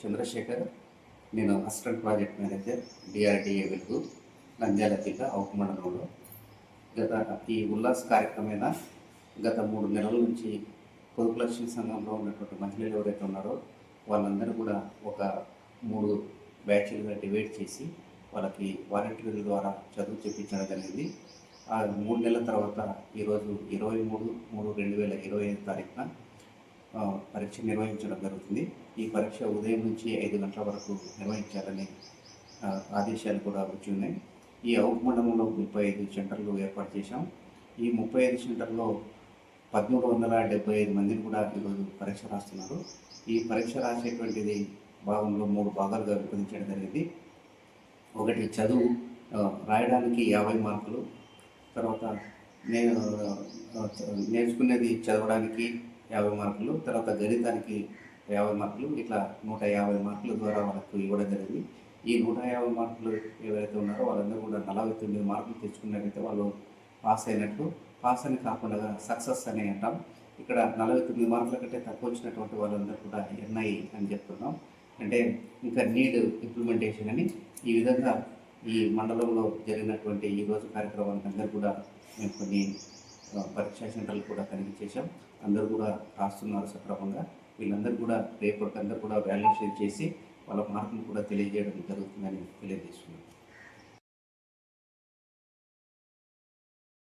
చంద్రశేఖర్ నేను assistant project manager DRDA వెలుగు నంద్యాల జిల్లా మండలంలో. గత ఈ ఉల్లాస్ కార్యక్రమైన గత మూడు నెలల నుంచి పొదుపు లక్ష్మీ సంఘంలో ఉన్నటువంటి మహిళలు ఎవరైతే ఉన్నారో వాళ్ళందరూ కూడా ఒక మూడు బ్యాచ్లుగా డివైడ్ చేసి వాళ్ళకి వాలంటీర్ల ద్వారా చదువు చెప్పించడం జరిగింది. ఆ మూడు నెలల తర్వాత ఈరోజు ఇరవై మూడు మూడు రెండు వేల ఇరవై ఐదు తారీఖున పరీక్ష నిర్వహించడం జరుగుతుంది. ఈ పరీక్ష ఉదయం నుంచి ఐదు గంటల వరకు నిర్వహించాలని ఆదేశాలు కూడా వచ్చి ఉన్నాయి. ఈ అవుట్ మండలంలో ముప్పై ఐదు సెంటర్లు ఏర్పాటు చేశాం. ఈ ముప్పై ఐదు సెంటర్లో పదమూడు వందల డెబ్బై ఐదు మందిని కూడా ఈరోజు పరీక్ష రాస్తున్నారు. ఈ పరీక్ష రాసేటువంటిది భాగంలో మూడు భాగాలుగా విభజించడం జరిగింది. ఒకటి చదువు రాయడానికి యాభై మార్కులు తర్వాత నేను నేర్చుకునేది చదవడానికి యాభై మార్కులు తర్వాత గణితానికి యాభై మార్కులు ఇట్లా నూట యాభై మార్కుల ద్వారా వాళ్ళకు ఇవ్వడం జరిగింది. ఈ నూట యాభై మార్కులు ఎవరైతే ఉన్నారో వాళ్ళందరూ కూడా నలభై తొమ్మిది మార్కులు తెచ్చుకున్నట్టయితే వాళ్ళు పాస్ అయినట్లు పాస్ అని కాకుండా సక్సెస్ అని అంటాం. ఇక్కడ నలభై తొమ్మిది మార్కుల కంటే తక్కువ వచ్చినటువంటి వాళ్ళందరూ కూడా ఎన్ఐ అని చెప్తున్నాం. అంటే ఇంకా నీడ్ ఇంప్లిమెంటేషన్ అని ఈ విధంగా ఈ మండలంలో జరిగినటువంటి ఈ రోజు కార్యక్రమానికి అందరూ కూడా మేము కొన్ని పరీక్షా సెంటర్లు కూడా తనిఖీ చేశాం. అందరూ కూడా రాస్తున్నారు సక్రమంగా. వీళ్ళందరూ కూడా రేపటికి అందరూ కూడా వాల్యుయేషన్ చేసి వాళ్ళ మార్కులు కూడా తెలియజేయడం జరుగుతుందని తెలియజేస్తున్నాం.